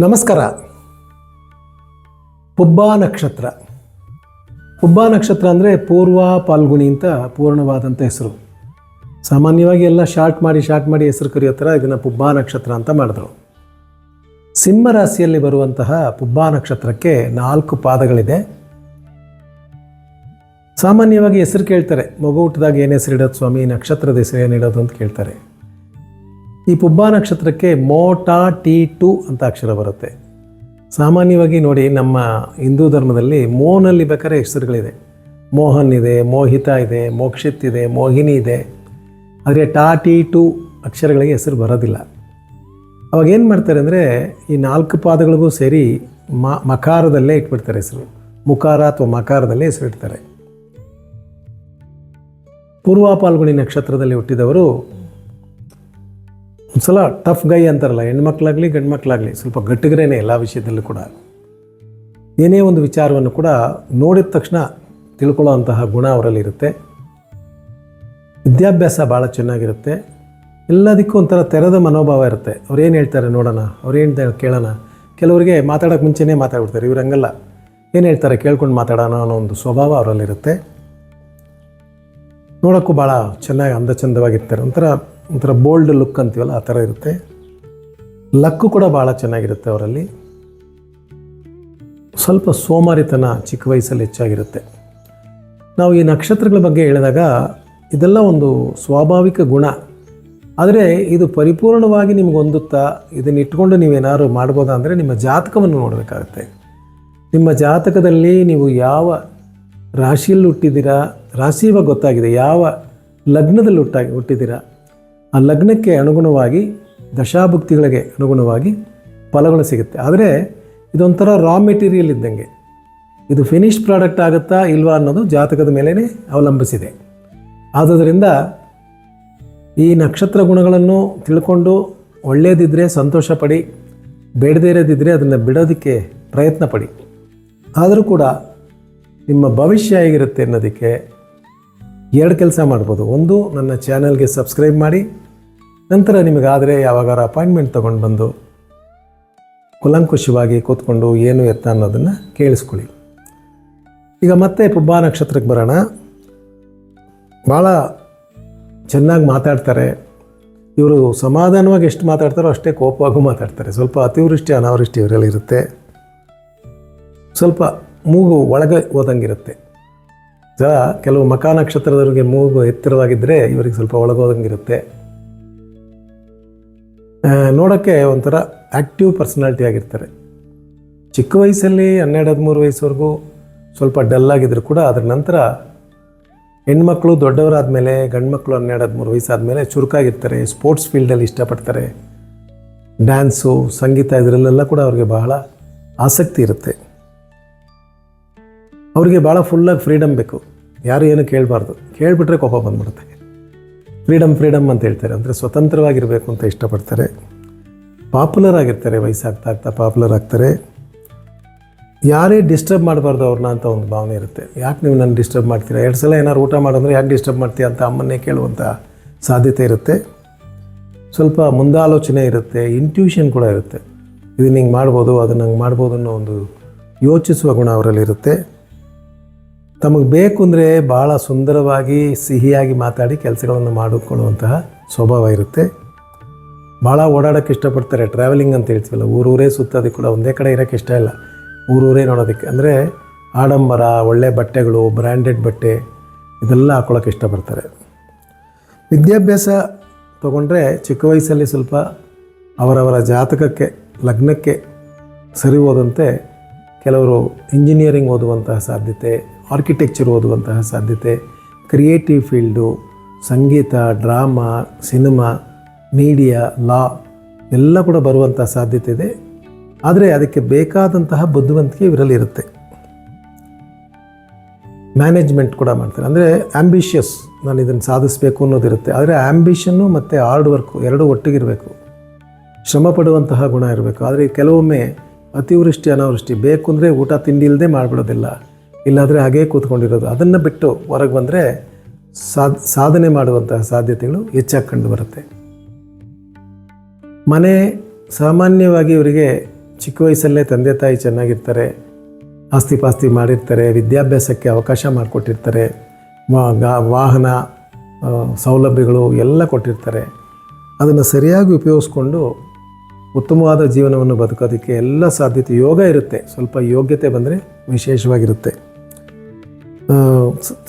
ನಮಸ್ಕಾರ. ಪುಬ್ಬಾ ನಕ್ಷತ್ರ. ಪುಬ್ಬಾ ನಕ್ಷತ್ರ ಅಂದರೆ ಪೂರ್ವ ಪಾಲ್ಗುಣಿ ಅಂತ ಪೂರ್ಣವಾದಂಥ ಹೆಸರು. ಸಾಮಾನ್ಯವಾಗಿ ಎಲ್ಲ ಶಾರ್ಟ್ ಮಾಡಿ ಶಾರ್ಟ್ ಮಾಡಿ ಹೆಸರು ಕರೆಯೋ ಥರ ಇದನ್ನು ಪುಬ್ಬಾ ನಕ್ಷತ್ರ ಅಂತ ಮಾಡಿದ್ರು. ಸಿಂಹ ರಾಶಿಯಲ್ಲಿ ಬರುವಂತಹ ಪುಬ್ಬಾ ನಕ್ಷತ್ರಕ್ಕೆ ನಾಲ್ಕು ಪಾದಗಳಿದೆ. ಸಾಮಾನ್ಯವಾಗಿ ಹೆಸರು ಕೇಳ್ತಾರೆ. ಮಗು ಹುಟ್ಟಿದಾಗ ಏನು ಹೆಸರು ಇಡೋದು ಸ್ವಾಮಿ? ನಕ್ಷತ್ರದ ಹೆಸರು ಏನು ಇಡೋದು ಅಂತ ಕೇಳ್ತಾರೆ. ಈ ಪುಬ್ಬಾ ನಕ್ಷತ್ರಕ್ಕೆ ಮೋಟಾ ಟಿ ಟು ಅಂತ ಅಕ್ಷರ ಬರುತ್ತೆ. ಸಾಮಾನ್ಯವಾಗಿ ನೋಡಿ ನಮ್ಮ ಹಿಂದೂ ಧರ್ಮದಲ್ಲಿ ಮೋನಲ್ಲಿ ಬೇಕಾದ್ರೆ ಹೆಸರುಗಳಿದೆ. ಮೋಹನ್ ಇದೆ, ಮೋಹಿತ ಇದೆ, ಮೋಕ್ಷಿತ್ ಇದೆ, ಮೋಹಿನಿ ಇದೆ. ಆದರೆ ಟಾ ಟಿ ಟು ಅಕ್ಷರಗಳಿಗೆ ಹೆಸರು ಬರೋದಿಲ್ಲ. ಅವಾಗ ಏನು ಮಾಡ್ತಾರೆ ಅಂದರೆ ಈ ನಾಲ್ಕು ಪಾದಗಳಿಗೂ ಸೇರಿ ಮ ಮಕಾರದಲ್ಲೇ ಇಟ್ಬಿಡ್ತಾರೆ ಹೆಸರು. ಮುಖಾರ ಅಥವಾ ಮಕಾರದಲ್ಲೇ ಹೆಸರು ಇಡ್ತಾರೆ ಪೂರ್ವ ಪಾಲ್ಗುಣಿ ನಕ್ಷತ್ರದಲ್ಲಿ ಹುಟ್ಟಿದವರು ಒಂದು ಸಲ ಟಫ್ ಗೈ ಅಂತಾರಲ್ಲ, ಹೆಣ್ಮಕ್ಳಾಗಲಿ ಗಂಡು ಮಕ್ಕಳಾಗಲಿ ಸ್ವಲ್ಪ ಗಟ್ಟಿಗರೇನೆ ಎಲ್ಲ ವಿಷಯದಲ್ಲೂ ಕೂಡ. ಏನೇ ಒಂದು ವಿಚಾರವನ್ನು ಕೂಡ ನೋಡಿದ ತಕ್ಷಣ ತಿಳ್ಕೊಳ್ಳೋ ಅಂತಹ ಗುಣ ಅವರಲ್ಲಿ ಇರುತ್ತೆ. ವಿದ್ಯಾಭ್ಯಾಸ ಭಾಳ ಚೆನ್ನಾಗಿರುತ್ತೆ. ಎಲ್ಲದಕ್ಕೂ ಒಂಥರ ತೆರೆದ ಮನೋಭಾವ ಇರುತ್ತೆ. ಅವ್ರೇನು ಹೇಳ್ತಾರೆ ನೋಡೋಣ ಅವ್ರೇನು ಕೇಳೋಣ. ಕೆಲವರಿಗೆ ಮಾತಾಡೋಕ್ಕೆ ಮುಂಚೆನೇ ಮಾತಾಡ್ಬಿಡ್ತಾರೆ ಇವ್ರು ಹಂಗಲ್ಲ ಏನು ಹೇಳ್ತಾರೆ ಕೇಳ್ಕೊಂಡು ಮಾತಾಡೋಣ ಅನ್ನೋ ಒಂದು ಸ್ವಭಾವ ಅವರಲ್ಲಿರುತ್ತೆ. ನೋಡೋಕ್ಕೂ ಭಾಳ ಚೆನ್ನಾಗಿ ಅಂದ ಚಂದವಾಗಿರ್ತಾರೆ ಒಂಥರ ಒಂಥರ ಬೋಲ್ಡ್ ಲುಕ್ ಅಂತೀವಲ್ಲ, ಆ ಥರ ಇರುತ್ತೆ. ಲಕ್ಕು ಕೂಡ ಭಾಳ ಚೆನ್ನಾಗಿರುತ್ತೆ ಅವರಲ್ಲಿ. ಸ್ವಲ್ಪ ಸೋಮಾರಿತನ ಚಿಕ್ಕ ವಯಸ್ಸಲ್ಲಿ ಹೆಚ್ಚಾಗಿರುತ್ತೆ. ನಾವು ಈ ನಕ್ಷತ್ರಗಳ ಬಗ್ಗೆ ಹೇಳಿದಾಗ ಇದೆಲ್ಲ ಒಂದು ಸ್ವಾಭಾವಿಕ ಗುಣ. ಆದರೆ ಇದು ಪರಿಪೂರ್ಣವಾಗಿ ನಿಮ್ಗೆ ಹೊಂದುತ್ತಾ, ಇದನ್ನು ಇಟ್ಕೊಂಡು ನೀವೇನಾದ್ರು ಮಾಡ್ಬೋದಾ ಅಂದರೆ ನಿಮ್ಮ ಜಾತಕವನ್ನು ನೋಡಬೇಕಾಗುತ್ತೆ. ನಿಮ್ಮ ಜಾತಕದಲ್ಲಿ ನೀವು ಯಾವ ರಾಶಿಯಲ್ಲಿ ಹುಟ್ಟಿದ್ದೀರಾ ರಾಶಿ ಇವಾಗ ಗೊತ್ತಾಗಿದೆ, ಯಾವ ಲಗ್ನದಲ್ಲಿ ಹುಟ್ಟಾಗಿ ಹುಟ್ಟಿದ್ದೀರಾ ಆ ಲಗ್ನಕ್ಕೆ ಅನುಗುಣವಾಗಿ ದಶಾಭುಕ್ತಿಗಳಿಗೆ ಅನುಗುಣವಾಗಿ ಫಲಗಳು ಸಿಗುತ್ತೆ. ಆದರೆ ಇದೊಂಥರ ರಾ ಮೆಟೀರಿಯಲ್ ಇದ್ದಂಗೆ. ಇದು ಫಿನಿಶ್ ಪ್ರಾಡಕ್ಟ್ ಆಗುತ್ತಾ ಇಲ್ವಾ ಅನ್ನೋದು ಜಾತಕದ ಮೇಲೇ ಅವಲಂಬಿಸಿದೆ. ಆದ್ದರಿಂದ ಈ ನಕ್ಷತ್ರ ಗುಣಗಳನ್ನು ತಿಳ್ಕೊಂಡು ಒಳ್ಳೆಯದಿದ್ದರೆ ಸಂತೋಷ ಪಡಿ ಬೇಡದೇ ಇರೋದಿದ್ದರೆ ಅದನ್ನು ಬಿಡೋದಕ್ಕೆ ಪ್ರಯತ್ನ ಪಡಿ ಆದರೂ ಕೂಡ ನಿಮ್ಮ ಭವಿಷ್ಯ ಹೇಗಿರುತ್ತೆ ಅನ್ನೋದಕ್ಕೆ ಎರಡು ಕೆಲಸ ಮಾಡ್ಬೋದು. ಒಂದು, ನನ್ನ ಚಾನಲ್ಗೆ ಸಬ್ಸ್ಕ್ರೈಬ್ ಮಾಡಿ. ನಂತರ ನಿಮಗಾದರೆ ಯಾವಾಗಾರ ಅಪಾಯಿಂಟ್ಮೆಂಟ್ ತೊಗೊಂಡು ಬಂದು ಕುಲಂಕುಶವಾಗಿ ಕೂತ್ಕೊಂಡು ಏನು ಎತ್ತ ಅನ್ನೋದನ್ನು ಕೇಳಿಸ್ಕೊಳ್ಳಿ. ಈಗ ಮತ್ತೆ ಪುಬ್ಬಾ ನಕ್ಷತ್ರಕ್ಕೆ ಬರೋಣ. ಭಾಳ ಚೆನ್ನಾಗಿ ಮಾತಾಡ್ತಾರೆ. ಇವರು ಸಮಾಧಾನವಾಗಿ ಎಷ್ಟು ಮಾತಾಡ್ತಾರೋ ಅಷ್ಟೇ ಕೋಪವಾಗೂ ಮಾತಾಡ್ತಾರೆ. ಸ್ವಲ್ಪ ಅತಿವೃಷ್ಟಿ, ಅನಾವೃಷ್ಟಿ ಇವರಲ್ಲಿ ಇರುತ್ತೆ. ಸ್ವಲ್ಪ ಮೂಗು ಒಳಗೆ ಹೋದಂಗಿರುತ್ತೆ. ಜ ಕೆಲವು ಮಕಾ ನಕ್ಷತ್ರದವರಿಗೆ ಮೂಗು ಎತ್ತರವಾಗಿದ್ದರೆ ಇವರಿಗೆ ಸ್ವಲ್ಪ ಒಳಗೋದಂಗಿರುತ್ತೆ ನೋಡೋಕ್ಕೆ ಒಂಥರ ಆ್ಯಕ್ಟಿವ್ ಪರ್ಸನಾಲಿಟಿ ಆಗಿರ್ತಾರೆ. ಚಿಕ್ಕ ವಯಸ್ಸಲ್ಲಿ ಹನ್ನೆರಡು, ಹದಿಮೂರು ವಯಸ್ಸುವರೆಗೂ ಸ್ವಲ್ಪ ಡಲ್ ಆಗಿದ್ರು ಕೂಡ ಅದರ ನಂತರ ಹೆಣ್ಮಕ್ಳು ದೊಡ್ಡವರಾದ ಮೇಲೆ ಗಂಡು ಮಕ್ಕಳು ಹನ್ನೆರಡು, ಹದಿಮೂರು ವಯಸ್ಸಾದಮೇಲೆ ಚುರುಕಾಗಿರ್ತಾರೆ ಸ್ಪೋರ್ಟ್ಸ್ ಫೀಲ್ಡಲ್ಲಿ ಇಷ್ಟಪಡ್ತಾರೆ. ಡ್ಯಾನ್ಸು ಸಂಗೀತ ಇದರಲ್ಲೆಲ್ಲ ಕೂಡ ಅವ್ರಿಗೆ ಬಹಳ ಆಸಕ್ತಿ ಇರುತ್ತೆ. ಅವರಿಗೆ ಭಾಳ ಫುಲ್ಲಾಗಿ ಫ್ರೀಡಮ್ ಬೇಕು. ಯಾರು ಏನು ಕೇಳಬಾರ್ದು. ಕೇಳಿಬಿಟ್ರೆ ಕೋಪ ಬಂದ್ಬಿಡುತ್ತೆ. ಫ್ರೀಡಮ್ ಫ್ರೀಡಮ್ ಅಂತ ಹೇಳ್ತಾರೆ. ಅಂದರೆ ಸ್ವತಂತ್ರವಾಗಿರಬೇಕು ಅಂತ ಇಷ್ಟಪಡ್ತಾರೆ. ಪಾಪ್ಯುಲರ್ ಆಗಿರ್ತಾರೆ ವಯಸ್ಸಾಗ್ತಾ ಆಗ್ತಾ ಪಾಪ್ಯುಲರ್ ಆಗ್ತಾರೆ ಯಾರೇ ಡಿಸ್ಟರ್ಬ್ ಮಾಡಬಾರ್ದು ಅವ್ರನ್ನ ಅಂತ ಒಂದು ಭಾವನೆ ಇರುತ್ತೆ. ಯಾಕೆ ನೀವು ನನ್ನ ಡಿಸ್ಟರ್ಬ್ ಮಾಡ್ತೀರಾ? ಎರಡು ಸಲ ಏನಾದ್ರು ಊಟ ಮಾಡೋದ್ರೆ ಯಾಕೆ ಡಿಸ್ಟರ್ಬ್ ಮಾಡ್ತೀಯ ಅಂತ ಅಮ್ಮನ್ನೇ ಕೇಳುವಂಥ ಸಾಧ್ಯತೆ ಇರುತ್ತೆ. ಸ್ವಲ್ಪ ಮುಂದಾಲೋಚನೆ ಇರುತ್ತೆ ಇಂಟ್ಯೂಷನ್ ಕೂಡ ಇರುತ್ತೆ. ಇದು ಹಿಂಗೆ ಮಾಡ್ಬೋದು ಅದನ್ನು ಹಂಗೆ ಮಾಡ್ಬೋದು ಅನ್ನೋ ಒಂದು ಯೋಚಿಸುವ ಗುಣ ಅವರಲ್ಲಿರುತ್ತೆ. ತಮಗೆ ಬೇಕು ಅಂದರೆ ಭಾಳ ಸುಂದರವಾಗಿ, ಸಿಹಿಯಾಗಿ ಮಾತಾಡಿ ಕೆಲಸಗಳನ್ನು ಮಾಡಿಕೊಳ್ಳುವಂತಹ ಸ್ವಭಾವ ಇರುತ್ತೆ. ಭಾಳ ಓಡಾಡೋಕ್ಕೆ ಇಷ್ಟಪಡ್ತಾರೆ ಟ್ರಾವೆಲಿಂಗ್ ಅಂತ ಹೇಳ್ತೀವಲ್ಲ, ಊರೂರೇ ಸುತ್ತೋದಕ್ಕೆ ಕೂಡ ಒಂದೇ ಕಡೆ ಇರೋಕ್ಕೆ ಇಷ್ಟ ಇಲ್ಲ. ಊರೂರೇ ನೋಡೋದಕ್ಕೆ, ಅಂದರೆ ಆಡಂಬರ, ಒಳ್ಳೆ ಬಟ್ಟೆಗಳು ಬ್ರ್ಯಾಂಡೆಡ್ ಬಟ್ಟೆ, ಇದೆಲ್ಲ ಹಾಕೊಳ್ಳೋಕೆ ಇಷ್ಟಪಡ್ತಾರೆ. ವಿದ್ಯಾಭ್ಯಾಸ ತಗೊಂಡ್ರೆ ಚಿಕ್ಕ ವಯಸ್ಸಲ್ಲಿ ಸ್ವಲ್ಪ ಅವರವರ ಜಾತಕಕ್ಕೆ, ಲಗ್ನಕ್ಕೆ ಸರಿ ಹೋದಂತೆ ಕೆಲವರು ಇಂಜಿನಿಯರಿಂಗ್ ಓದುವಂತಹ ಸಾಧ್ಯತೆ ಆರ್ಕಿಟೆಕ್ಚರ್ ಓದುವಂತಹ ಸಾಧ್ಯತೆ ಕ್ರಿಯೇಟಿವ್ ಫೀಲ್ಡು ಸಂಗೀತ ಡ್ರಾಮಾ ಸಿನಿಮಾ ಮೀಡಿಯಾ ಲಾ ಎಲ್ಲ ಕೂಡ ಬರುವಂಥ ಸಾಧ್ಯತೆ ಇದೆ. ಆದರೆ ಅದಕ್ಕೆ ಬೇಕಾದಂತಹ ಬುದ್ಧಿವಂತಿಕೆ ಇವರಲ್ಲಿ ಇರುತ್ತೆ. ಮ್ಯಾನೇಜ್ಮೆಂಟ್ ಕೂಡ ಮಾಡ್ತಾರೆ. ಅಂದರೆ ಆ್ಯಂಬಿಷಿಯಸ್ ನಾನು ಇದನ್ನು ಸಾಧಿಸಬೇಕು ಅನ್ನೋದಿರುತ್ತೆ ಆದರೆ ಆ್ಯಂಬಿಷನ್ನು ಮತ್ತು ಹಾರ್ಡ್ ವರ್ಕು ಎರಡೂ ಒಟ್ಟಿಗಿರಬೇಕು. ಶ್ರಮ ಪಡುವಂತಹ ಗುಣ ಇರಬೇಕು. ಆದರೆ ಕೆಲವೊಮ್ಮೆ ಅತಿವೃಷ್ಟಿ, ಅನಾವೃಷ್ಟಿ ಬೇಕು ಅಂದರೆ ಊಟ ತಿಂಡಿ ಇಲ್ಲದೆ ಮಾಡಿಬಿಡೋದಿಲ್ಲ. ಇಲ್ಲಾಂದರೆ ಹಾಗೇ ಕೂತ್ಕೊಂಡಿರೋದು. ಅದನ್ನು ಬಿಟ್ಟು ಹೊರಗೆ ಬಂದರೆ ಸಾಧ್ ಸಾಧನೆ ಮಾಡುವಂತಹ ಸಾಧ್ಯತೆಗಳು ಹೆಚ್ಚಾಗಿ ಕಂಡು ಬರುತ್ತೆ. ಮನೆ ಸಾಮಾನ್ಯವಾಗಿ ಇವರಿಗೆ ಚಿಕ್ಕ ವಯಸ್ಸಲ್ಲೇ ತಂದೆ ತಾಯಿ ಚೆನ್ನಾಗಿರ್ತಾರೆ ಆಸ್ತಿ ಪಾಸ್ತಿ ಮಾಡಿರ್ತಾರೆ, ವಿದ್ಯಾಭ್ಯಾಸಕ್ಕೆ ಅವಕಾಶ ಮಾಡಿಕೊಟ್ಟಿರ್ತಾರೆ ವಾಹನ ಸೌಲಭ್ಯಗಳು ಎಲ್ಲ ಕೊಟ್ಟಿರ್ತಾರೆ. ಅದನ್ನು ಸರಿಯಾಗಿ ಉಪಯೋಗಿಸ್ಕೊಂಡು ಉತ್ತಮವಾದ ಜೀವನವನ್ನು ಬದುಕೋದಕ್ಕೆ ಎಲ್ಲ ಸಾಧ್ಯತೆ ಯೋಗ ಇರುತ್ತೆ. ಸ್ವಲ್ಪ ಯೋಗ್ಯತೆ ಬಂದರೆ ವಿಶೇಷವಾಗಿರುತ್ತೆ.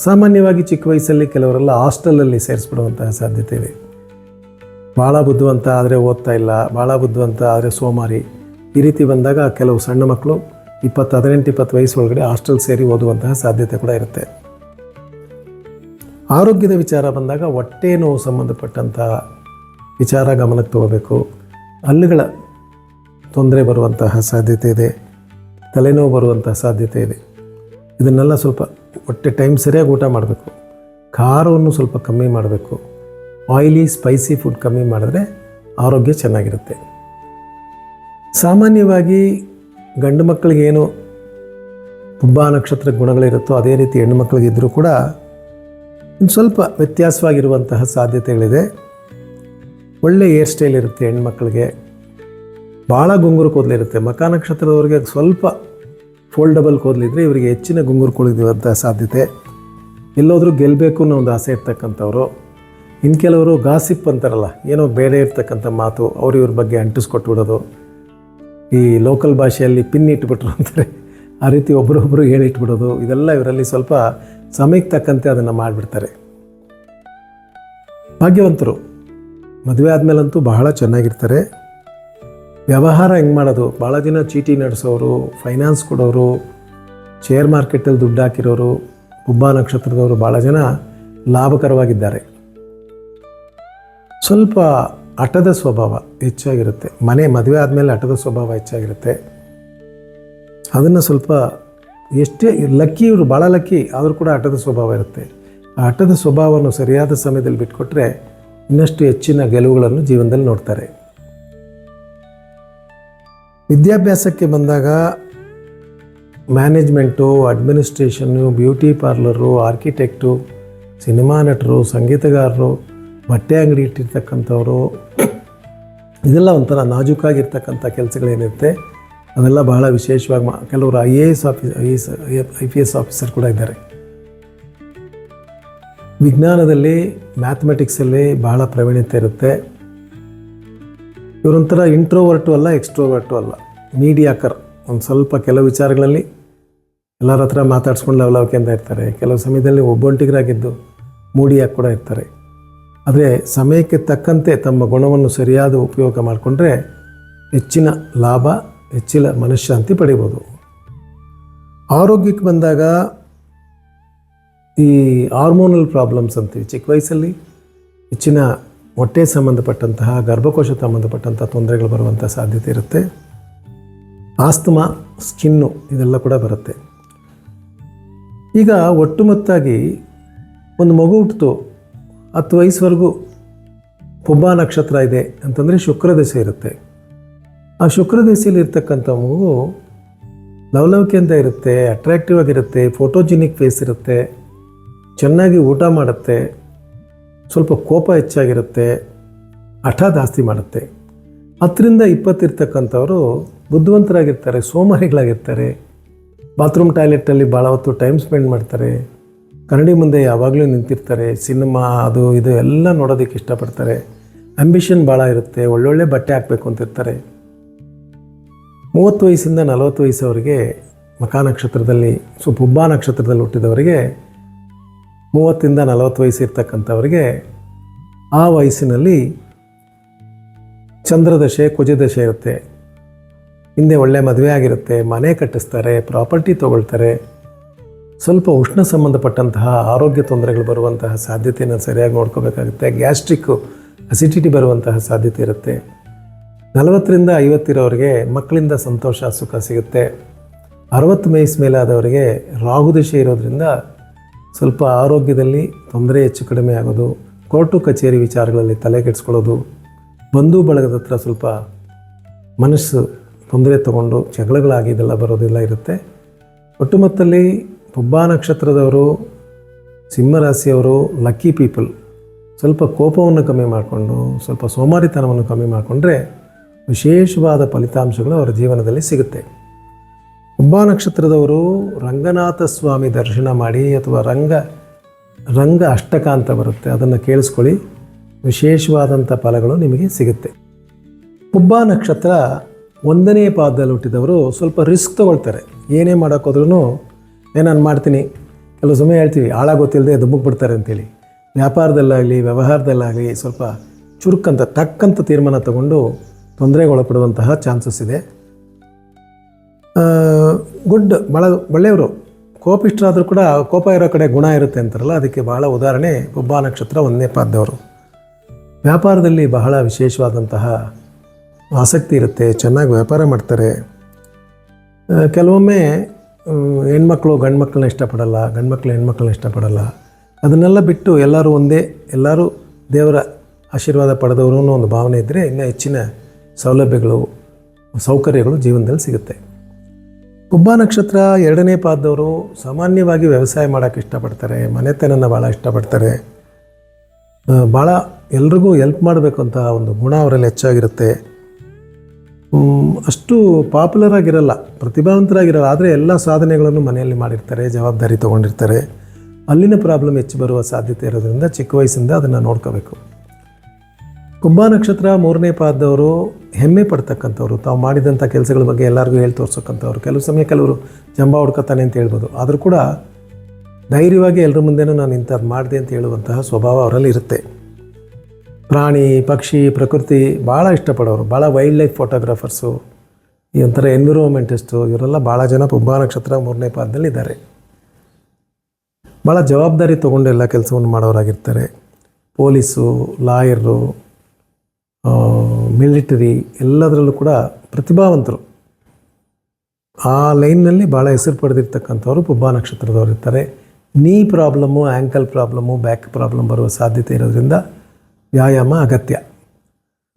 ಸಾಮಾನ್ಯವಾಗಿ ಚಿಕ್ಕ ವಯಸ್ಸಲ್ಲಿ ಕೆಲವರೆಲ್ಲ ಹಾಸ್ಟೆಲಲ್ಲಿ ಸೇರಿಸ್ಬಿಡುವಂತಹ ಸಾಧ್ಯತೆ ಇದೆ ಭಾಳ ಬುದ್ಧಿವಂತ ಆದರೆ ಓದ್ತಾ ಇಲ್ಲ ಭಾಳ ಬುದ್ಧಿವಂತ ಆದರೆ ಸೋಮಾರಿ. ಈ ರೀತಿ ಬಂದಾಗ ಕೆಲವು ಸಣ್ಣ ಮಕ್ಕಳು ಇಪ್ಪತ್ತು, ಹದಿನೆಂಟು, ಇಪ್ಪತ್ತು ವಯಸ್ಸೊಳಗಡೆ ಹಾಸ್ಟೆಲ್ ಸೇರಿ ಓದುವಂತಹ ಸಾಧ್ಯತೆ ಕೂಡ ಇರುತ್ತೆ. ಆರೋಗ್ಯದ ವಿಚಾರ ಬಂದಾಗ ಹೊಟ್ಟೆ ನೋವು ಸಂಬಂಧಪಟ್ಟಂತಹ ವಿಚಾರ ಗಮನಕ್ಕೆ ತಗೋಬೇಕು. ಹಲ್ಲುಗಳ ತೊಂದರೆ ಬರುವಂತಹ ಸಾಧ್ಯತೆ ಇದೆ, ತಲೆನೋವು ಬರುವಂತಹ ಸಾಧ್ಯತೆ ಇದೆ. ಇದನ್ನೆಲ್ಲ ಸ್ವಲ್ಪ ಒಟ್ಟೆ ಟೈಮ್ ಸರಿಯಾಗಿ ಊಟ ಮಾಡಬೇಕು. ಖಾರವನ್ನು ಸ್ವಲ್ಪ ಕಮ್ಮಿ ಮಾಡಬೇಕು. ಆಯಿಲಿ ಸ್ಪೈಸಿ ಫುಡ್ ಕಮ್ಮಿ ಮಾಡಿದ್ರೆ ಆರೋಗ್ಯ ಚೆನ್ನಾಗಿರುತ್ತೆ. ಸಾಮಾನ್ಯವಾಗಿ ಗಂಡು ಮಕ್ಕಳಿಗೇನು ಹುಬ್ಬ ನಕ್ಷತ್ರ ಗುಣಗಳಿರುತ್ತೋ ಅದೇ ರೀತಿ ಹೆಣ್ಣು ಮಕ್ಕಳಿಗಿದ್ದರೂ ಕೂಡ ಒಂದು ಸ್ವಲ್ಪ ವ್ಯತ್ಯಾಸವಾಗಿರುವಂತಹ ಸಾಧ್ಯತೆಗಳಿದೆ. ಒಳ್ಳೆ ಹೇರ್ ಸ್ಟೈಲ್ ಇರುತ್ತೆ ಹೆಣ್ಮಕ್ಳಿಗೆ ಭಾಳ ಗುಂಗುರು ಕೂದಲಿರುತ್ತೆ. ಮಕ ನಕ್ಷತ್ರದವ್ರಿಗೆ ಸ್ವಲ್ಪ ಫೋಲ್ಡಬಲ್ ಕೂದಲಿದ್ರೆ ಇವರಿಗೆ ಹೆಚ್ಚಿನ ಗುಂಗುರು ಕುಳಿದಿರುವಂಥ ಸಾಧ್ಯತೆ. ಎಲ್ಲೋದ್ರೂ ಗೆಲ್ಲಬೇಕು ಅನ್ನೋ ಒಂದು ಆಸೆ ಇರ್ತಕ್ಕಂಥವ್ರು. ಇನ್ನು ಕೆಲವರು ಗಾಸಿಪ್ ಅಂತಾರಲ್ಲ, ಏನೋ ಬೇಡ ಇರ್ತಕ್ಕಂಥ ಮಾತು ಅವ್ರು ಇವ್ರ ಬಗ್ಗೆ ಅಂಟಿಸ್ಕೊಟ್ಬಿಡೋದು. ಈ ಲೋಕಲ್ ಭಾಷೆಯಲ್ಲಿ ಪಿನ್ ಇಟ್ಬಿಟ್ರು ಅಂತಾರೆ, ಆ ರೀತಿ ಒಬ್ಬರೊಬ್ಬರು ಹೇಳಿಟ್ಬಿಡೋದು ಇದೆಲ್ಲ ಇವರಲ್ಲಿ ಸ್ವಲ್ಪ ಸಮಯಕ್ಕೆ ತಕ್ಕಂತೆ ಅದನ್ನು ಮಾಡಿಬಿಡ್ತಾರೆ. ಭಾಗ್ಯವಂತರು ಮದುವೆ ಆದಮೇಲಂತೂ ಬಹಳ ಚೆನ್ನಾಗಿರ್ತಾರೆ. ವ್ಯವಹಾರ ಹೆಂಗೆ ಮಾಡೋದು? ಭಾಳ ದಿನ ಚೀಟಿ ನಡೆಸೋರು ಫೈನಾನ್ಸ್ ಕೊಡೋರು ಶೇರ್ ಮಾರ್ಕೆಟಲ್ಲಿ ದುಡ್ಡು ಹಾಕಿರೋರು ಹುಬ್ಬ ನಕ್ಷತ್ರದವರು ಭಾಳ ಜನ ಲಾಭಕರವಾಗಿದ್ದಾರೆ. ಸ್ವಲ್ಪ ಹಠದ ಸ್ವಭಾವ ಹೆಚ್ಚಾಗಿರುತ್ತೆ. ಮನೆ ಮದುವೆ ಆದಮೇಲೆ ಹಠದ ಸ್ವಭಾವ ಹೆಚ್ಚಾಗಿರುತ್ತೆ. ಅದನ್ನು ಸ್ವಲ್ಪ ಎಷ್ಟೇ ಲಕ್ಕಿ ಇವರು, ಭಾಳ ಲಕ್ಕಿ ಆದರೂ ಕೂಡ ಹಠದ ಸ್ವಭಾವ ಇರುತ್ತೆ. ಆ ಹಠದ ಸ್ವಭಾವವನ್ನು ಸರಿಯಾದ ಸಮಯದಲ್ಲಿ ಬಿಟ್ಕೊಟ್ರೆ ಇನ್ನಷ್ಟು ಹೆಚ್ಚಿನ ಗೆಲುವುಗಳನ್ನು ಜೀವನದಲ್ಲಿ ನೋಡ್ತಾರೆ. ವಿದ್ಯಾಭ್ಯಾಸಕ್ಕೆ ಬಂದಾಗ management, administration, beauty parlour, architect, cinema ನಟರು, ಸಂಗೀತಗಾರರು, ಬಟ್ಟೆ ಅಂಗಡಿ ಇಟ್ಟಿರ್ತಕ್ಕಂಥವ್ರು, ಇದೆಲ್ಲ ಒಂಥರ ನಾಜೂಕಾಗಿರ್ತಕ್ಕಂಥ ಕೆಲಸಗಳೇನಿರುತ್ತೆ. ಅದೆಲ್ಲ ಬಹಳ ವಿಶೇಷವಾಗಿ ಮಾ, ಕೆಲವರು I A S office I S, I P S officer ಕೂಡ ಇದ್ದಾರೆ. ವಿಜ್ಞಾನದಲ್ಲಿ, ಮ್ಯಾಥಮೆಟಿಕ್ಸಲ್ಲಿ ಬಹಳ ಪ್ರವೀಣ್ಯತೆ ಇರುತ್ತೆ. ಇವರೊಂಥರ ಇಂಟ್ರೋವರ್ಟು ಅಲ್ಲ ಎಕ್ಸ್ಟ್ರೋವರ್ಟು ಅಲ್ಲ. ಮೀಡಿಯಾಕರ್ ಒಂದು ಸ್ವಲ್ಪ ಕೆಲವು ವಿಚಾರಗಳಲ್ಲಿ ಎಲ್ಲರ ಹತ್ರ ಮಾತಾಡ್ಸ್ಕೊಂಡು ಲವಲವಿಕೆ ಅಂತ ಇರ್ತಾರೆ. ಕೆಲವು ಸಮಯದಲ್ಲಿ ಒಬ್ಬೊಂಟಿಗರಾಗಿದ್ದು ಮೂಡಿಯಾಗಿ ಕೂಡ ಇರ್ತಾರೆ. ಆದರೆ ಸಮಯಕ್ಕೆ ತಕ್ಕಂತೆ ತಮ್ಮ ಗುಣವನ್ನು ಸರಿಯಾದ ಉಪಯೋಗ ಮಾಡಿಕೊಂಡ್ರೆ ಹೆಚ್ಚಿನ ಲಾಭ, ಹೆಚ್ಚಿನ ಮನಃಶಾಂತಿ ಪಡಿಬೋದು. ಆರೋಗ್ಯಕ್ಕೆ ಬಂದಾಗ ಈ ಹಾರ್ಮೋನಲ್ ಪ್ರಾಬ್ಲಮ್ಸ್ ಅಂತೀವಿ. ಚಿಕ್ಕ ವಯಸ್ಸಲ್ಲಿ ಹೆಚ್ಚಿನ ಹೊಟ್ಟೆ ಸಂಬಂಧಪಟ್ಟಂತಹ, ಗರ್ಭಕೋಶ ಸಂಬಂಧಪಟ್ಟಂಥ ತೊಂದರೆಗಳು ಬರುವಂಥ ಸಾಧ್ಯತೆ ಇರುತ್ತೆ. ಆಸ್ತಮಾ, ಸ್ಕಿನ್ನು ಇದೆಲ್ಲ ಕೂಡ ಬರುತ್ತೆ. ಈಗ ಒಟ್ಟುಮೊತ್ತಾಗಿ ಒಂದು ಮಗು ಹುಟ್ಟಿತು, ಹತ್ತು ವಯಸ್ಸುವರೆಗೂ ಪುಬ್ಬ ನಕ್ಷತ್ರ ಇದೆ ಅಂತಂದರೆ ಶುಕ್ರ ದೆಸೆ ಇರುತ್ತೆ. ಆ ಶುಕ್ರ ದೆಸೆಯಲ್ಲಿ ಇರ್ತಕ್ಕಂಥ ಮಗು ಲವಲವಿಕೆ ಅಂತ ಇರುತ್ತೆ ಅಟ್ರಾಕ್ಟಿವ್ ಆಗಿರುತ್ತೆ ಫೋಟೋಜಿನಿಕ್ ಫೇಸ್ ಇರುತ್ತೆ, ಚೆನ್ನಾಗಿ ಊಟ ಮಾಡುತ್ತೆ ಸ್ವಲ್ಪ ಕೋಪ ಹೆಚ್ಚಾಗಿರುತ್ತೆ, ಹಠ ಜಾಸ್ತಿ ಮಾಡುತ್ತೆ. ಹತ್ತರಿಂದ ಇಪ್ಪತ್ತಿರ್ತಕ್ಕಂಥವರು ಬುದ್ಧಿವಂತರಾಗಿರ್ತಾರೆ, ಸೋಮಾರಿಗಳಾಗಿರ್ತಾರೆ ಬಾತ್ರೂಮ್ ಟಾಯ್ಲೆಟಲ್ಲಿ ಭಾಳ ಹೊತ್ತು ಟೈಮ್ ಸ್ಪೆಂಡ್ ಮಾಡ್ತಾರೆ, ಕನ್ನಡಿ ಮುಂದೆ ಯಾವಾಗಲೂ ನಿಂತಿರ್ತಾರೆ ಸಿನಿಮಾ ಅದು ಇದು ಎಲ್ಲ ನೋಡೋದಕ್ಕೆ ಇಷ್ಟಪಡ್ತಾರೆ. ಅಂಬಿಷನ್ ಭಾಳ ಇರುತ್ತೆ, ಒಳ್ಳೊಳ್ಳೆ ಬಟ್ಟೆ ಹಾಕಬೇಕು ಅಂತಿರ್ತಾರೆ. ಮೂವತ್ತು ವಯಸ್ಸಿಂದ ನಲವತ್ತು ವಯಸ್ಸವರಿಗೆ ಮಕಾ ನಕ್ಷತ್ರದಲ್ಲಿ ಸೊ ಹುಬ್ಬ ನಕ್ಷತ್ರದಲ್ಲಿ ಹುಟ್ಟಿದವರಿಗೆ ಮೂವತ್ತಿಂದ ನಲವತ್ತು ವಯಸ್ಸು ಇರ್ತಕ್ಕಂಥವ್ರಿಗೆ ಆ ವಯಸ್ಸಿನಲ್ಲಿ ಚಂದ್ರದಶೆ, ಕುಜದಶೆ ಇರುತ್ತೆ. ಹಿಂದೆ ಒಳ್ಳೆ ಮದುವೆ ಆಗಿರುತ್ತೆ, ಮನೆ ಕಟ್ಟಿಸ್ತಾರೆ, ಪ್ರಾಪರ್ಟಿ ತೊಗೊಳ್ತಾರೆ. ಸ್ವಲ್ಪ ಉಷ್ಣ ಸಂಬಂಧಪಟ್ಟಂತಹ ಆರೋಗ್ಯ ತೊಂದರೆಗಳು ಬರುವಂತಹ ಸಾಧ್ಯತೆಯನ್ನು ಸರಿಯಾಗಿ ನೋಡ್ಕೋಬೇಕಾಗುತ್ತೆ. ಗ್ಯಾಸ್ಟ್ರಿಕ್ಕು ಅಸಿಡಿಟಿ ಬರುವಂತಹ ಸಾಧ್ಯತೆ ಇರುತ್ತೆ. ನಲವತ್ತರಿಂದ ಐವತ್ತಿರೋರಿಗೆ ಮಕ್ಕಳಿಂದ ಸಂತೋಷ, ಸುಖ ಸಿಗುತ್ತೆ. ಅರವತ್ತು ವಯಸ್ಸು ಮೇಲಾದವರಿಗೆ ರಾಹುದಶೆ ಇರೋದ್ರಿಂದ ಸ್ವಲ್ಪ ಆರೋಗ್ಯದಲ್ಲಿ ತೊಂದರೆ ಹೆಚ್ಚು ಕಡಿಮೆ ಆಗೋದು, ಕೋರ್ಟು ಕಚೇರಿ ವಿಚಾರಗಳಲ್ಲಿ ತಲೆ ಕೆಡಿಸ್ಕೊಳ್ಳೋದು, ಬಂಧು ಬಳಗದ ಹತ್ರ ಸ್ವಲ್ಪ ಮನಸ್ಸು ತೊಂದರೆ ತಗೊಂಡು ಜಗಳಗಳಾಗಿ ಇದೆಲ್ಲ ಬರೋದೆಲ್ಲ ಇರುತ್ತೆ. ಒಟ್ಟುಮೊತ್ತಲ್ಲಿ ಪುಬ್ಬ ನಕ್ಷತ್ರದವರು, ಸಿಂಹರಾಶಿಯವರು, ಲಕ್ಕಿ ಪೀಪಲ್ ಸ್ವಲ್ಪ ಕೋಪವನ್ನು ಕಮ್ಮಿ ಮಾಡಿಕೊಂಡು, ಸ್ವಲ್ಪ ಸೋಮಾರಿತನವನ್ನು ಕಮ್ಮಿ ಮಾಡಿಕೊಂಡ್ರೆ ವಿಶೇಷವಾದ ಫಲಿತಾಂಶಗಳು ಅವರ ಜೀವನದಲ್ಲಿ ಸಿಗುತ್ತೆ. ಒಬ್ಬ ನಕ್ಷತ್ರದವರು ರಂಗನಾಥ ಸ್ವಾಮಿ ದರ್ಶನ ಮಾಡಿ ಅಥವಾ ರಂಗ ರಂಗ ಅಷ್ಟಕ ಅಂತ ಬರುತ್ತೆ. ಅದನ್ನು ಕೇಳಿಸ್ಕೊಳ್ಳಿ. ವಿಶೇಷವಾದಂಥ ಫಲಗಳು ನಿಮಗೆ ಸಿಗುತ್ತೆ. ಹುಬ್ಬ ನಕ್ಷತ್ರ ಒಂದನೇ ಪಾದದಲ್ಲಿ ಹುಟ್ಟಿದವರು ಸ್ವಲ್ಪ ರಿಸ್ಕ್ ತೊಗೊಳ್ತಾರೆ. ಏನೇ ಮಾಡೋಕ್ಕೋದ್ರೂ ಏ, ನಾನು ಮಾಡ್ತೀನಿ. ಕೆಲವು ಸಮಯ ಹೇಳ್ತೀವಿ ಆಳ ಗೊತ್ತಿಲ್ಲದೆ ಬಿಡ್ತಾರೆ ಅಂತೇಳಿ. ವ್ಯಾಪಾರದಲ್ಲಾಗಲಿ, ವ್ಯವಹಾರದಲ್ಲಾಗಲಿ ಸ್ವಲ್ಪ ಚುರುಕಂತ ಟಕ್ಕಂತ ತೀರ್ಮಾನ ತಗೊಂಡು ತೊಂದರೆಗೆ ಒಳಪಡುವಂತಹ ಚಾನ್ಸಸ್ ಇದೆ. ಗುಡ್ ಭಾಳ ಒಳ್ಳೆಯವರು. ಕೋಪಿಷ್ಟರಾದರೂ ಕೂಡ ಕೋಪ ಇರೋ ಕಡೆ ಗುಣ ಇರುತ್ತೆ ಅಂತಾರಲ್ಲ, ಅದಕ್ಕೆ ಬಹಳ ಉದಾಹರಣೆ ಒಬ್ಬ ನಕ್ಷತ್ರ ಒಂದನೇ ಪಾದದವರು ವ್ಯಾಪಾರದಲ್ಲಿ ಬಹಳ ವಿಶೇಷವಾದಂತಹ ಆಸಕ್ತಿ ಇರುತ್ತೆ, ಚೆನ್ನಾಗಿ ವ್ಯಾಪಾರ ಮಾಡ್ತಾರೆ. ಕೆಲವೊಮ್ಮೆ ಹೆಣ್ಮಕ್ಳು ಗಂಡು ಮಕ್ಕಳನ್ನ ಇಷ್ಟಪಡಲ್ಲ ಗಂಡು ಮಕ್ಕಳು ಹೆಣ್ಮಕ್ಳನ್ನ ಇಷ್ಟಪಡಲ್ಲ. ಅದನ್ನೆಲ್ಲ ಬಿಟ್ಟು ಎಲ್ಲರೂ ಒಂದೇ, ಎಲ್ಲರೂ ದೇವರ ಆಶೀರ್ವಾದ ಪಡೆದವರು ಒಂದು ಭಾವನೆ ಇದ್ದರೆ ಇನ್ನೂ ಹೆಚ್ಚಿನ ಸೌಲಭ್ಯಗಳು, ಸೌಕರ್ಯಗಳು ಜೀವನದಲ್ಲಿ ಸಿಗುತ್ತೆ. ಕುಂಭ ನಕ್ಷತ್ರ ಎರಡನೇ ಪಾದದವರು ಸಾಮಾನ್ಯವಾಗಿ ವ್ಯವಸಾಯ ಮಾಡೋಕ್ಕೆ ಇಷ್ಟಪಡ್ತಾರೆ, ಮನೆತನನ ಭಾಳ ಇಷ್ಟಪಡ್ತಾರೆ. ಭಾಳ ಎಲ್ರಿಗೂ ಎಲ್ಪ್ ಮಾಡಬೇಕು ಅಂತ ಒಂದು ಗುಣ ಅವರಲ್ಲಿ ಹೆಚ್ಚಾಗಿರುತ್ತೆ. ಅಷ್ಟು ಪಾಪ್ಯುಲರ್ ಆಗಿರಲ್ಲ, ಪ್ರತಿಭಾವಂತರಾಗಿರಲ್ಲ, ಆದರೆ ಎಲ್ಲ ಸಾಧನೆಗಳನ್ನು ಮನೆಯಲ್ಲಿ ಮಾಡಿರ್ತಾರೆ, ಜವಾಬ್ದಾರಿ ತೊಗೊಂಡಿರ್ತಾರೆ. ಅಲ್ಲಿನ ಪ್ರಾಬ್ಲಮ್ ಹೆಚ್ಚು ಬರುವ ಸಾಧ್ಯತೆ ಇರೋದ್ರಿಂದ ಚಿಕ್ಕ ವಯಸ್ಸಿಂದ ಅದನ್ನು ನೋಡ್ಕೋಬೇಕು. ಕುಂಭ ನಕ್ಷತ್ರ ಮೂರನೇ ಪಾದದವರು ಹೆಮ್ಮೆ ಪಡ್ತಕ್ಕಂಥವ್ರು. ತಾವು ಮಾಡಿದಂಥ ಕೆಲಸಗಳ ಬಗ್ಗೆ ಎಲ್ಲರಿಗೂ ಹೇಳಿ ತೋರಿಸಕ್ಕಂಥವ್ರು. ಕೆಲವು ಸಮಯ ಕೆಲವರು ಜಂಬ ಹುಡ್ಕತಾನೆ ಅಂತ ಹೇಳ್ಬೋದು. ಆದರೂ ಕೂಡ ಧೈರ್ಯವಾಗಿ ಎಲ್ಲರ ಮುಂದೆನೂ ನಾನು ಇಂಥದ್ದು ಮಾಡಿದೆ ಅಂತ ಹೇಳುವಂತಹ ಸ್ವಭಾವ ಅವರಲ್ಲಿ ಇರುತ್ತೆ. ಪ್ರಾಣಿ, ಪಕ್ಷಿ, ಪ್ರಕೃತಿ ಭಾಳ ಇಷ್ಟಪಡೋರು. ಭಾಳ ವೈಲ್ಡ್ ಲೈಫ್ ಫೋಟೋಗ್ರಾಫರ್ಸು ಈ ಒಂಥರ ಎನ್ವಿರೋನ್ಮೆಂಟಿಸ್ಟು ಇವರೆಲ್ಲ ಭಾಳ ಜನ ಕುಂಭ ನಕ್ಷತ್ರ ಮೂರನೇ ಪಾದದಲ್ಲಿ ಇದ್ದಾರೆ ಭಾಳ ಜವಾಬ್ದಾರಿ ತೊಗೊಂಡು ಎಲ್ಲ ಕೆಲಸವನ್ನು ಮಾಡೋರಾಗಿರ್ತಾರೆ. ಪೊಲೀಸು, ಲಾಯರು ಮಿಲಿಟರಿ ಎಲ್ಲದರಲ್ಲೂ ಕೂಡ ಪ್ರತಿಭಾವಂತರು. ಆ ಲೈನ್ನಲ್ಲಿ ಭಾಳ ಹೆಸರು ಪಡೆದಿರ್ತಕ್ಕಂಥವ್ರು ಪುಬ್ಬ ನಕ್ಷತ್ರದವ್ರು ಇರ್ತಾರೆ. ನೀ problem ankle problem back problem ಬರುವ ಸಾಧ್ಯತೆ ಇರೋದ್ರಿಂದ ವ್ಯಾಯಾಮ ಅಗತ್ಯ.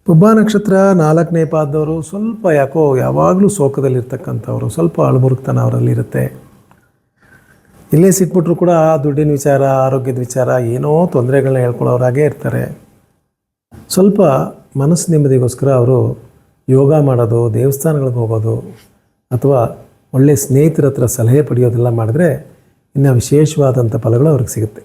ಪುಬ್ಬ ನಕ್ಷತ್ರ ನಾಲ್ಕನೇ ಪಾದದವರು ಸ್ವಲ್ಪ ಯಾಕೋ ಯಾವಾಗಲೂ ಸೋಕದಲ್ಲಿರ್ತಕ್ಕಂಥವ್ರು, ಸ್ವಲ್ಪ ಅಳಮುರುಗ್ತನ ಅವರಲ್ಲಿ ಇರುತ್ತೆ. ಇಲ್ಲೇ ಸಿಕ್ಬಿಟ್ರು ಕೂಡ ದುಡ್ಡಿನ ವಿಚಾರ, ಆರೋಗ್ಯದ ವಿಚಾರ, ಏನೋ ತೊಂದರೆಗಳನ್ನ ಹೇಳ್ಕೊಳ್ಳೋರಾಗೇ ಇರ್ತಾರೆ. ಸ್ವಲ್ಪ ಮನಸ್ಸು ನೆಮ್ಮದಿಗೋಸ್ಕರ ಅವರು ಯೋಗ ಮಾಡೋದು, ದೇವಸ್ಥಾನಗಳಿಗೆ ಹೋಗೋದು, ಅಥವಾ ಒಳ್ಳೆಯ ಸ್ನೇಹಿತರ ಹತ್ರ ಸಲಹೆ ಪಡೆಯೋದೆಲ್ಲ ಮಾಡಿದ್ರೆ ಇನ್ನು ವಿಶೇಷವಾದಂಥ ಫಲಗಳು ಅವ್ರಿಗೆ ಸಿಗುತ್ತೆ.